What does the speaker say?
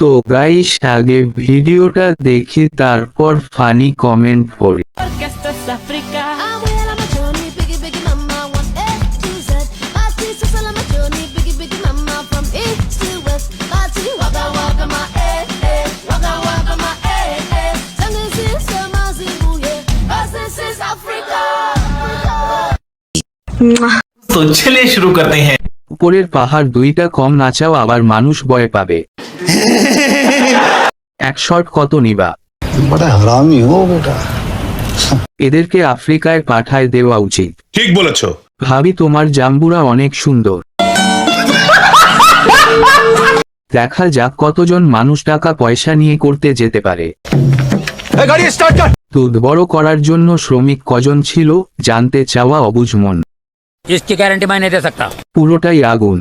তো গাইস আগে ভিডিওটা দেখি তারপর ফানি কমেন্ট করি। তো চলে শুরু করতে হ্যাঁ উপরের পাহাড় দুইটা কম নাচাও আবার মানুষ ভয় পাবে। এক শট কত নিবা? হারামি হো বেটা এদেরকে আফ্রিকায় পাঠায় দেওয়া উচিত। ঠিক বলেছ। ভাবি তোমার জাম্বুরা অনেক সুন্দর। দেখা যাক কতজন মানুষ টাকা পয়সা নিয়ে করতে যেতে পারে। দুধ বড় করার জন্য শ্রমিক কজন ছিল জানতে চাওয়া অবুজমন পুরোটাই আগুন।